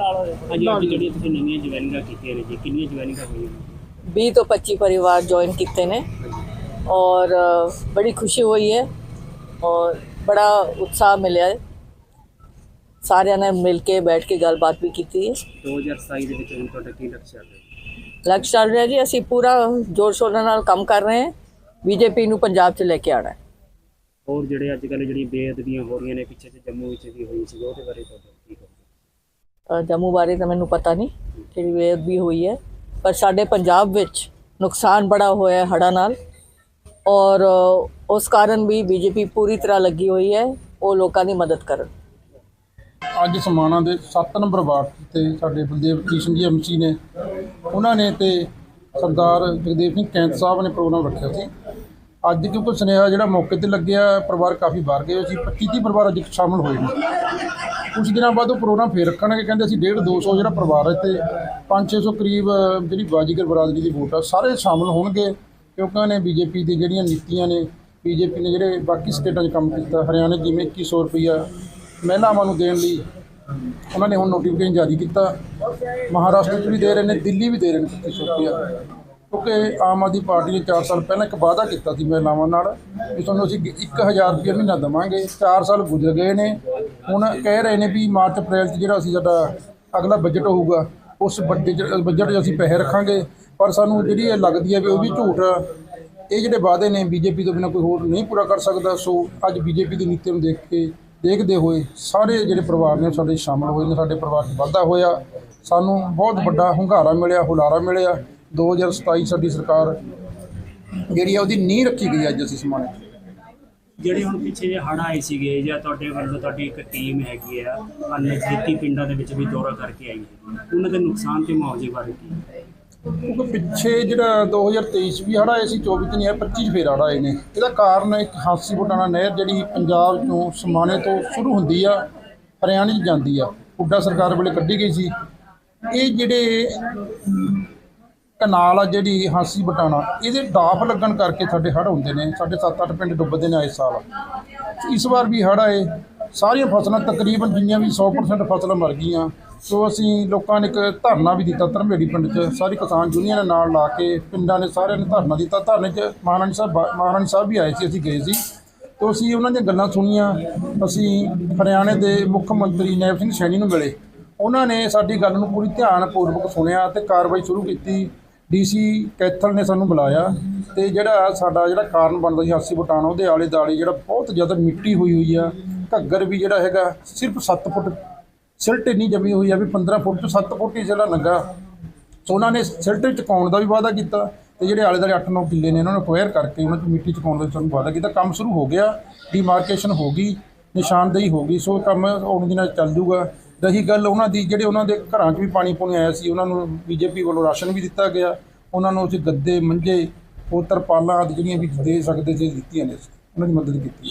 ਹਾਂਜੀ ਅੱਜ ਜਿਹੜੀਆਂ ਤੁਸੀਂ ਨਵੀਆਂ ਜੁਆਇਨਿੰਗਾਂ ਕੀਤੀਆਂ ਨੇ ਜੀ ਕਿੰਨੀਆਂ ਜੁਆਇਨਿੰਗਾਂ ਹੋਈਆਂ ਨੇ? 20 ਤੋਂ 25 ਪਰਿਵਾਰ ਜੁਆਇਨ ਕੀਤੇ ਨੇ। ਔਰ ਅ, ਬੜੀ ਖੁਸ਼ੀ ਹੋਈ ਹੈ ਔਰ ਬੜਾ ਉਤਸ਼ਾਹ ਮਿਲਿਆ ਹੈ। ਸਾਰਿਆਂ ਨੇ ਮਿਲ ਕੇ ਬੈਠ ਕੇ ਗੱਲਬਾਤ ਵੀ ਕੀਤੀ ਹੈ। 2027 ਦੇ ਵਿੱਚ ਹੁਣ ਤੁਹਾਡਾ ਕੀ ਲਕਸ਼ ਹੈ? ਲਕਸ਼ ਚੱਲ ਰਿਹਾ ਜੀ ਅਸੀਂ ਪੂਰਾ ਜ਼ੋਰ ਸ਼ੋਰ ਨਾਲ ਕੰਮ ਕਰ ਰਹੇ ਹਾਂ। ਬੀਜੇਪੀ ਨੂੰ ਪੰਜਾਬ 'ਚ ਲੈ ਕੇ ਆਉਣਾ ਹੈ। ਹੋਰ ਜਿਹੜੇ ਅੱਜ ਕੱਲ੍ਹ ਜਿਹੜੀ ਬੇਅਦਬੀਆਂ ਹੋ ਰਹੀਆਂ ਨੇ ਪਿੱਛੇ ਤੇ ਜੰਮੂ ਵਿੱਚ ਵੀ ਹੋਈ ਸੀ ਉਹਦੇ ਬਾਰੇ ਤੁਹਾਡਾ ਕੀ ਕਹੋਗੇ? ਅ, ਜੰਮੂ ਬਾਰੇ ਤਾਂ ਮੈਨੂੰ ਪਤਾ ਨਹੀਂ ਕਿਹੜੀ ਵੇਦ ਵੀ ਹੋਈ ਹੈ। ਪਰ ਸਾਡੇ ਪੰਜਾਬ ਵਿੱਚ ਨੁਕਸਾਨ ਬੜਾ ਹੋਇਆ ਹੈ ਹੜ੍ਹਾਂ ਨਾਲ। ਔਰ ਉਸ ਕਾਰਨ ਵੀ ਬੀਜੇਪੀ ਪੂਰੀ ਤਰ੍ਹਾਂ ਲੱਗੀ ਹੋਈ ਹੈ, ਉਹ ਲੋਕਾਂ ਦੀ ਮਦਦ ਕਰਨ। ਅੱਜ ਸਮਾਣਾ ਦੇ 7 ਨੰਬਰ ਵਾਰਡ ਤੇ ਸਾਡੇ ਬਲਦੇਵ ਕ੍ਰਿਸ਼ਨ ਜੀ ਐਮਸੀ ਨੇ, ਉਹਨਾਂ ਨੇ ਤੇ ਸਰਦਾਰ ਜਗਦੇਵ ਸਿੰਘ ਕੈਂਤ ਸਾਹਿਬ ਨੇ ਪ੍ਰੋਗਰਾਮ ਰੱਖਿਆ ਸੀ। ਅੱਜ ਕਿਉਂਕਿ ਸੁਨੇਹਾ ਜਿਹੜਾ ਮੌਕੇ ਤੇ ਲੱਗਿਆ, ਪਰਿਵਾਰ ਕਾਫੀ ਬਾਹਰ ਗਏ ਹੋਏ ਸੀ 25 30 ਪਰਿਵਾਰ ਅੱਜ ਸ਼ਾਮਲ ਹੋਏ ਨੇ। ਕੁਝ ਦਿਨਾਂ ਬਾਅਦ ਉਹ ਪ੍ਰੋਗਰਾਮ ਫੇਰ ਰੱਖਣਗੇ। ਕਹਿੰਦੇ ਅਸੀਂ 1.5 200 ਜਿਹੜਾ ਪਰਿਵਾਰ ਹੈ ਤੇ 5-600 ਕਰੀਬ ਜਿਹੜੀ ਬਾਜੀਗਰ ਬਰਾਦਰੀ ਦੀ ਵੋਟ ਆ, ਸਾਰੇ ਸ਼ਾਮਲ ਹੋਣਗੇ। ਕਿਉਂਕਿ ਉਹਨੇ ਬੀਜੇਪੀ ਦੀ ਜਿਹੜੀਆਂ ਨੀਤੀਆਂ ਨੇ, ਬੀਜੇਪੀ ਨੇ ਜਿਹੜੇ ਬਾਕੀ ਸਟੇਟਾਂ 'ਚ ਕੰਮ ਕੀਤਾ, ਹਰਿਆਣਾ 'ਚ ਜਿਵੇਂ 2100 ਰੁਪਈਆ ਮਹਿਲਾਵਾਂ ਨੂੰ ਦੇਣ ਲਈ ਉਹਨਾਂ ਨੇ ਹੁਣ ਨੋਟੀਫਿਕੇਸ਼ਨ ਜਾਰੀ ਕੀਤਾ। ਮਹਾਰਾਸ਼ਟਰ 'ਚ ਵੀ ਦੇ ਰਹੇ ਨੇ, ਦਿੱਲੀ ਵੀ ਦੇ ਰਹੇ ਨੇ 2500 ਰੁਪਈਆ। ਕਿਉਂਕਿ ਆਮ ਆਦਮੀ ਪਾਰਟੀ ਨੇ 4 ਸਾਲ ਪਹਿਲਾਂ ਇੱਕ ਵਾਅਦਾ ਕੀਤਾ ਸੀ ਮਹਿਲਾਵਾਂ ਨਾਲ ਵੀ ਤੁਹਾਨੂੰ ਅਸੀਂ 1000 ਰੁਪਏ ਮਹੀਨਾ ਦੇਵਾਂਗੇ। 4 ਸਾਲ ਗੁਜ਼ਰ ਗਏ ਨੇ। ਹੁਣ ਕਹਿ ਰਹੇ ਨੇ ਵੀ ਮਾਰਚ, ਅਪ੍ਰੈਲ 'ਚ ਜਿਹੜਾ ਅਸੀਂ ਸਾਡਾ ਅਗਲਾ ਬਜਟ ਹੋਊਗਾ, ਉਸ ਬਜਟ ਬਜਟ 'ਚ ਅਸੀਂ ਪੈਸੇ ਰੱਖਾਂਗੇ। ਪਰ ਸਾਨੂੰ ਜਿਹੜੀ ਇਹ ਲੱਗਦੀ ਹੈ ਵੀ ਉਹ ਵੀ ਝੂਠ ਆ। ਇਹ ਜਿਹੜੇ ਵਾਅਦੇ ਨੇ ਬੀਜੇਪੀ ਤੋਂ ਬਿਨਾਂ ਕੋਈ ਹੋਰ ਨਹੀਂ ਪੂਰਾ ਕਰ ਸਕਦਾ। ਸੋ ਅੱਜ ਬੀਜੇਪੀ ਦੀ ਨੀਤੀ ਨੂੰ ਦੇਖ ਕੇ ਦੇਖਦੇ ਹੋਏ ਸਾਰੇ ਜਿਹੜੇ ਪਰਿਵਾਰ ਨੇ, ਸਾਡੇ ਸ਼ਾਮਲ ਹੋਏ ਨੇ, ਸਾਡੇ ਪਰਿਵਾਰ 'ਚ ਵਾਧਾ ਹੋਇਆ। ਸਾਨੂੰ ਬਹੁਤ ਵੱਡਾ ਹੁੰਗਾਰਾ ਮਿਲਿਆ, ਹੁਲਾਰਾ ਮਿਲਿਆ। 2027 ਸਾਡੀ ਸਰਕਾਰ ਜਿਹੜੀ ਆ ਉਹਦੀ ਨੀਂਹ ਰੱਖੀ ਗਈ ਅੱਜ ਅਸੀਂ ਸਮਾਣੇ। ਜਿਹੜੇ ਹੁਣ ਪਿੱਛੇ ਜੇ ਹੜ੍ਹ ਆਏ ਸੀਗੇ ਜਾਂ ਤੁਹਾਡੇ ਵੱਲੋਂ ਤੁਹਾਡੀ ਇੱਕ ਟੀਮ ਹੈਗੀ ਆ ਅਨਜੀਤੀ ਪਿੰਡਾਂ ਦੇ ਵਿੱਚ ਵੀ ਦੌਰਾ ਕਰਕੇ ਆਈ ਹੈ ਉਹਨਾਂ ਦੇ ਨੁਕਸਾਨ ਤੇ ਮੁਆਵਜ਼ੇ ਬਾਰੇ ਕੀ? ਕਿਉਂਕਿ ਪਿੱਛੇ ਜਿਹੜਾ 2023 ਚ ਵੀ ਹੜ੍ਹ ਆਏ ਸੀ 24 ਚ ਨਹੀਂ ਆਏ 25 ਚ ਫੇਰ ਹੜ੍ਹ ਆਏ ਨੇ। ਇਹਦਾ ਕਾਰਨ ਇੱਕ ਹਾਸੀ ਬਟਾਣਾ ਨਹਿਰ ਜਿਹੜੀ ਪੰਜਾਬ ਤੋਂ ਸਮਾਣੇ ਤੋਂ ਸ਼ੁਰੂ ਹੁੰਦੀ ਆ ਹਰਿਆਣੇ ਚ ਜਾਂਦੀ ਆ। ਹੁੱਡਾ ਸਰਕਾਰ ਵੇਲੇ ਕੱਢੀ ਗਈ ਸੀ। ਇਹ ਜਿਹੜੇ ਕਨਾਲ ਆ ਜਿਹੜੀ ਹਾਂਸੀ ਬਟਾਣਾ, ਇਹਦੇ ਡਾਫ ਲੱਗਣ ਕਰਕੇ ਸਾਡੇ ਹੜ੍ਹ ਹੁੰਦੇ ਨੇ, ਸਾਡੇ 7-8 ਪਿੰਡ ਡੁੱਬਦੇ ਨੇ ਇਸ ਸਾਲ। ਇਸ ਵਾਰ ਵੀ ਹੜ੍ਹ ਆਏ, ਸਾਰੀਆਂ ਫਸਲਾਂ ਤਕਰੀਬਨ ਜਿੰਨੀਆਂ ਵੀ 100% ਫਸਲਾਂ ਮਰ ਗਈਆਂ, ਸੋ ਅਸੀਂ ਲੋਕਾਂ ਨੇ ਇੱਕ ਧਰਨਾ ਵੀ ਦਿੱਤਾ ਧਰਮੇੜੀ ਪਿੰਡ 'ਚ, ਸਾਰੀ ਕਿਸਾਨ ਯੂਨੀਅਨ ਨੇ ਨਾਲ ਲਾ ਕੇ ਪਿੰਡਾਂ ਨੇ ਸਾਰਿਆਂ ਨੇ ਧਰਨਾ ਦਿੱਤਾ। ਧਰਨੇ 'ਚ ਮਹਾਰਾਣੀ ਸਾਹਿਬ ਬਾ- ਮਹਾਰਾਣੀ ਸਾਹਿਬ ਵੀ ਆਏ ਸੀ, ਅਸੀਂ ਗਏ ਸੀ। ਤੋਂ ਅਸੀਂ ਉਹਨਾਂ ਦੀਆਂ ਗੱਲਾਂ ਸੁਣੀਆਂ, ਅਸੀਂ ਹਰਿਆਣੇ ਦੇ ਮੁੱਖ ਮੰਤਰੀ ਨੈਬ ਸਿੰਘ ਸੈਣੀ ਨੂੰ ਮਿਲੇ। ਉਹਨਾਂ ਨੇ ਸਾਡੀ ਗੱਲ ਨੂੰ ਪੂਰੀ ਧਿਆਨਪੂਰਵਕ ਸੁਣਿਆ ਤੇ ਕਾਰਵਾਈ ਸ਼ੁਰੂ ਕੀਤੀ। ਡੀਸੀ ਕੈਥਲ ਨੇ ਸਾਨੂੰ ਬੁਲਾਇਆ ਤੇ ਜਿਹੜਾ ਸਾਡਾ ਜਿਹੜਾ ਕਾਰਨ ਬਣਦਾ ਸੀ ਹਾਸੀ ਬਟਾਣਾ ਉਹਦੇ ਆਲੇ ਦਾਲੇ ਜਿਹੜਾ ਬਹੁਤ ਜ਼ਿਆਦਾ ਮਿੱਟੀ ਹੋਈ ਹੋਈ ਆ, ਘੱਗਰ ਵੀ ਜਿਹੜਾ ਹੈਗਾ ਸਿਰਫ 7 ਫੁੱਟ ਸਿਲਟ ਇੰਨੀ ਜਮੀ ਹੋਈ ਆ ਵੀ 15 ਫੁੱਟ ਤੋਂ 7 ਫੁੱਟ ਹੀ ਜਿਹੜਾ ਲੱਗਾ ਸੋ ਉਹਨਾਂ ਨੇ ਸਿਲਟ ਚੁਕਾਉਣ ਦਾ ਵੀ ਵਾਅਦਾ ਕੀਤਾ ਤੇ ਜਿਹੜੇ ਆਲੇ ਦਾਲੇ 8-9 ਕਿੱਲੇ ਨੇ, ਉਹਨਾਂ ਨੂੰ ਅਕਵਾਇਰ ਕਰਕੇ ਉਹਨਾਂ 'ਚ ਮਿੱਟੀ ਚੁਕਾਉਣ ਦਾ ਸਾਨੂੰ ਵਾਅਦਾ ਕੀਤਾ। ਕੰਮ ਸ਼ੁਰੂ ਹੋ ਗਿਆ ਡੀਮਾਰਕੇਸ਼ਨ ਹੋ ਗਈ, ਨਿਸ਼ਾਨਦੇਹੀ ਹੋ ਗਈ। ਸੋ ਕੰਮ ਆਉਣ ਦਿਨਾਂ 'ਚ ਚੱਲ ਜੂਗਾ ਰਹੀ ਗੱਲ ਉਹਨਾਂ ਦੀ, ਜਿਹੜੇ ਉਹਨਾਂ ਦੇ ਘਰਾਂ 'ਚ ਵੀ ਪਾਣੀ ਪੂਣੀ ਆਇਆ ਸੀ, ਉਹਨਾਂ ਨੂੰ ਬੀਜੇਪੀ ਵੱਲੋਂ ਰਾਸ਼ਨ ਵੀ ਦਿੱਤਾ ਗਿਆ, ਉਹਨਾਂ ਨੂੰ ਅਸੀਂ ਗੱਦੇ, ਮੰਜੇ ਉਹ ਤਰਪਾਲਾਂ ਆਦਿ ਜਿਹੜੀਆਂ ਵੀ ਦੇ ਸਕਦੇ ਸੀ, ਦਿੱਤੀਆਂ ਨੇ, ਉਹਨਾਂ ਦੀ ਮਦਦ ਕੀਤੀ।